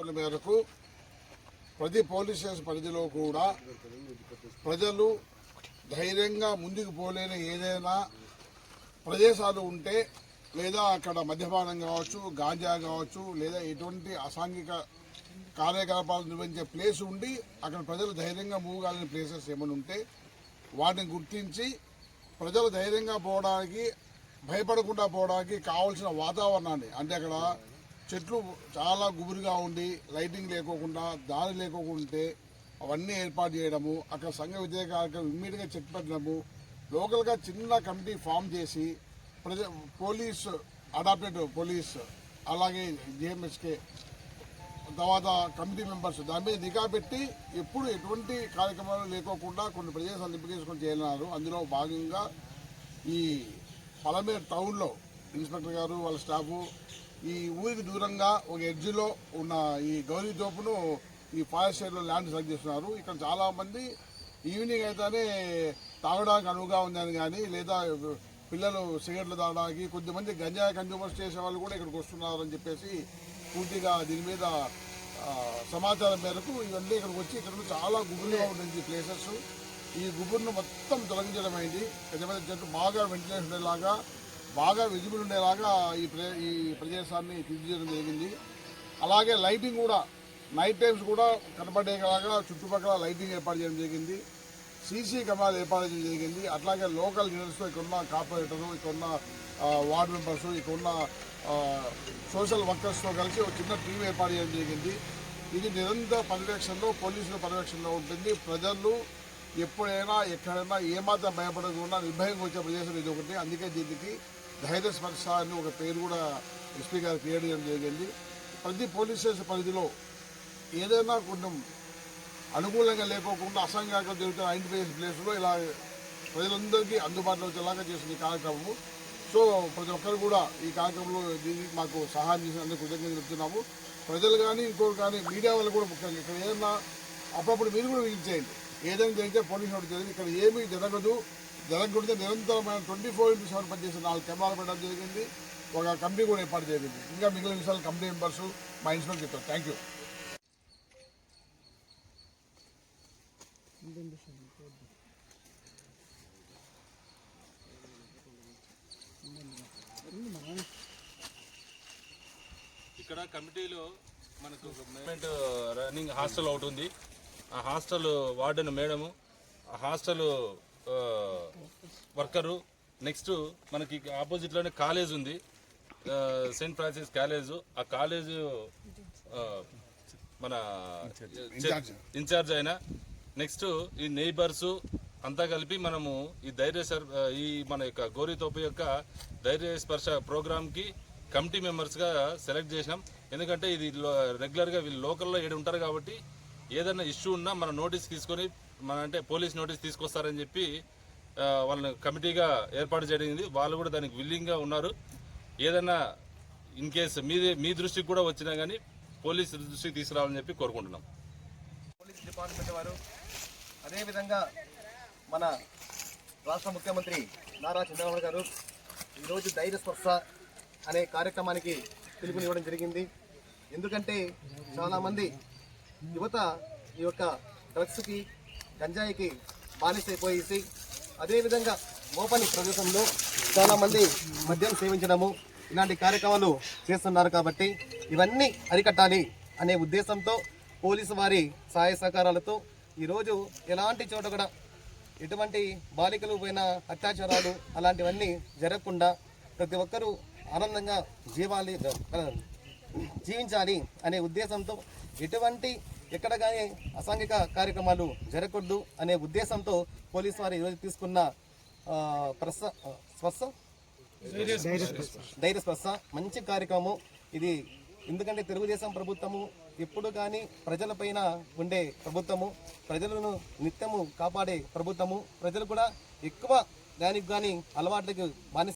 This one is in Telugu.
పనుల మేరకు ప్రతి పోలీస్ స్టేషన్ పరిధిలో కూడా ప్రజలు ధైర్యంగా ముందుకు పోలేని ఏదైనా ప్రదేశాలు ఉంటే లేదా అక్కడ మద్యపానం కావచ్చు గాంజా కావచ్చు లేదా ఎటువంటి అసాంఘిక కార్యకలాపాలు నిర్వహించే ప్లేస్ ఉండి అక్కడ ప్రజలు ధైర్యంగా మూవ్ ప్లేసెస్ ఏమైనా ఉంటే వాటిని గుర్తించి ప్రజలు ధైర్యంగా పోవడానికి భయపడకుండా పోవడానికి కావాల్సిన వాతావరణాన్ని అంటే అక్కడ చెట్లు చాలా గుబురుగా ఉండి లైటింగ్ లేకోకుండా దారి లేకోకుంటే అవన్నీ ఏర్పాటు చేయడము అక్కడ సంఘ విద్య కార్యక్రమం ఇమ్మీడియట్గా చెక్ పెట్టడము లోకల్గా చిన్న కమిటీ ఫామ్ చేసి ప్రజ పోలీస్ అడాప్టెడ్ పోలీస్ అలాగే జిఎంఎస్కే తర్వాత కమిటీ మెంబర్స్ దాని మీద నిఘా పెట్టి ఎప్పుడు ఎటువంటి కార్యక్రమాలు లేకోకుండా కొన్ని ప్రదేశాలు నింపుకేసుకొని చేయాలన్నారు అందులో భాగంగా ఈ పలమేరు టౌన్లో ఇన్స్పెక్టర్ గారు వాళ్ళ స్టాఫ్ ఈ ఊరికి దూరంగా ఒక ఎడ్జిలో ఉన్న ఈ గౌరీ తోపును ఈ ఫారెస్ట్ సైడ్లో ల్యాండ్ సెలెక్ట్ చేస్తున్నారు. ఇక్కడ చాలామంది ఈవినింగ్ అయితేనే తాగడానికి అనువుగా ఉందని కానీ లేదా పిల్లలు సిగరెట్లు తాగడానికి కొద్దిమంది గంజా కన్జ్యూమర్స్ చేసే వాళ్ళు కూడా ఇక్కడికి వస్తున్నారని చెప్పేసి పూర్తిగా దీని మీద సమాచారం మేరకు ఇవన్నీ ఇక్కడికి వచ్చి ఇక్కడ చాలా గుబురుగా ఉంటుంది ప్లేసెస్. ఈ గుబురును మొత్తం తొలగించడం అయింది పెద్ద పెద్ద చెట్లు బాగా వెంటిలేషన్ లాగా బాగా విజిబుల్ ఉండేలాగా ఈ ప్రే ఈ ప్రదేశాన్ని తీర్చిదిద్దడం జరిగింది. అలాగే లైటింగ్ కూడా నైట్ టైమ్స్ కూడా కనపడేలాగా చుట్టుపక్కల లైటింగ్ ఏర్పాటు చేయడం జరిగింది. సీసీ కెమెరాలు ఏర్పాటు చేయడం జరిగింది. అట్లాగే లోకల్ లీడర్స్తో ఇక్కడ ఉన్న కార్పొరేటరు ఇక్కడ ఉన్న ఆ, వార్డు మెంబర్స్ ఇక్కడ ఉన్న సోషల్ వర్కర్స్తో కలిసి ఒక చిన్న టీం ఏర్పాటు చేయడం జరిగింది. ఇది నిరంతర పర్యవేక్షణలో పోలీసుల పర్యవేక్షణలో ఉంటుంది. ప్రజలు ఎప్పుడైనా ఎక్కడైనా ఏమాత్రం భయపడకుండా నిర్భయంగా వచ్చే ప్రదేశం ఇది ఒకటి. అందుకే దీనికి ధైర్య స్పర్శ అని ఒక పేరు కూడా ఎస్పీ గారు క్రియేట్ చేయడం జరిగింది. ప్రతి పోలీస్ స్టేషన్ పరిధిలో ఏదైనా కొంచెం అనుకూలంగా లేకోకుండా అసంఘాతం జరుగుతున్న ఐడెంటిఫై ప్లేస్లో ఇలా ప్రజలందరికీ అందుబాటులో వచ్చేలాగా చేసిన ఈ కార్యక్రమము. సో ప్రతి ఒక్కరు కూడా ఈ కార్యక్రమంలో దీనికి మాకు సహాయం చేసినందుకు కృతజ్ఞతలు చెప్తున్నాము. ప్రజలు కానీ ఇంకోరు కానీ మీడియా వాళ్ళు కూడా ముఖ్యంగా ఇక్కడ ఏదైనా అప్పుడప్పుడు మీరు కూడా విజిట్ చేయండి. ఏదైనా జరిగితే పోలీసు నోటీస్ జరిగింది. ఇక్కడ ఏమీ జరగదు. జరగకూడదు నిరంతరమైన ట్వంటీ ఫోర్ ఇంటూ సెవెన్ పనిచేసే నాలుగు కెమెరాలు పెట్టడం జరిగింది. ఒక కంపెనీ కూడా ఏర్పాటు జరిగింది ఇంకా మిగిలిన విషయాలు కంపెనీ మెంబర్స్ మా ఇన్స్పెక్టర్ చెప్తారు. Thank you. ఇక్కడ కమిటీలో మనకు గవర్నమెంట్ రన్నింగ్ హాస్టల్ ఒకటి ఉంది. ఆ హాస్టల్ వార్డెన్ మేడము ఆ హాస్టల్ వర్కరు. నెక్స్ట్ మనకి ఆపోజిట్లోనే కాలేజ్ ఉంది. సెయింట్ ఫ్రాన్సిస్ కాలేజ్ ఆ కాలేజ్ మన ఇన్ఛార్జ్ అయిన. నెక్స్ట్ ఈ నైబర్స్ అంతా కలిపి మనము ఈ ధైర్య సర్ ఈ మన యొక్క గోరితోపు యొక్క ధైర్య స్పర్శ ప్రోగ్రామ్కి కమిటీ మెంబర్స్గా సెలెక్ట్ చేసినాం. ఎందుకంటే ఇది రెగ్యులర్గా వీళ్ళు లోకల్లో ఏడు ఉంటారు కాబట్టి ఏదైనా ఇష్యూ ఉన్నా మన నోటీస్ తీసుకొని మన అంటే పోలీస్ నోటీస్ తీసుకొస్తారని చెప్పి వాళ్ళని కమిటీగా ఏర్పాటు చేయడం వాళ్ళు కూడా దానికి విల్లింగ్గా ఉన్నారు. ఏదైనా ఇన్ కేసు మీ మీ దృష్టికి కూడా వచ్చినా కానీ పోలీస్ దృష్టికి తీసుకురావాలని చెప్పి కోరుకుంటున్నాం. పోలీస్ డిపార్ట్మెంట్ వారు అదేవిధంగా మన రాష్ట్ర ముఖ్యమంత్రి నారా చంద్రబాబు గారు ఈరోజు ధైర్య స్పర్శ అనే కార్యక్రమానికి పిలుపునివ్వడం జరిగింది. ఎందుకంటే చాలామంది యువత ఈ యొక్క డ్రగ్స్కి గంజాయికి బానిసైపోయేసి అదేవిధంగా మోపని ప్రదేశంలో చాలామంది మద్యం సేవించడము ఇలాంటి కార్యక్రమాలు చేస్తున్నారు కాబట్టి ఇవన్నీ అరికట్టాలి అనే ఉద్దేశంతో పోలీసు వారి సహాయ సహకారాలతో ఈరోజు ఎలాంటి చోట కూడా ఎటువంటి బాలికలు పోయిన అత్యాచారాలు అలాంటివన్నీ జరగకుండా ప్రతి ఒక్కరూ ఆనందంగా జీవాలి జీవించాలి అనే ఉద్దేశంతో ఎటువంటి ఎక్కడ కానీ అసాంఘిక కార్యక్రమాలు జరగకూడదు అనే ఉద్దేశంతో పోలీసు వారు ఈరోజు తీసుకున్న ప్రస స్పర్శ? ధైర్య స్పర్శ. మంచి కార్యక్రమం ఇది. ఎందుకంటే తెలుగుదేశం ప్రభుత్వము ఎప్పుడు కానీ ప్రజలపైన ఉండే ప్రభుత్వము ప్రజలను నిత్యము కాపాడే ప్రభుత్వము ప్రజలు కూడా ఎక్కువ దానికి కానీ అలవాట్లకు బానిస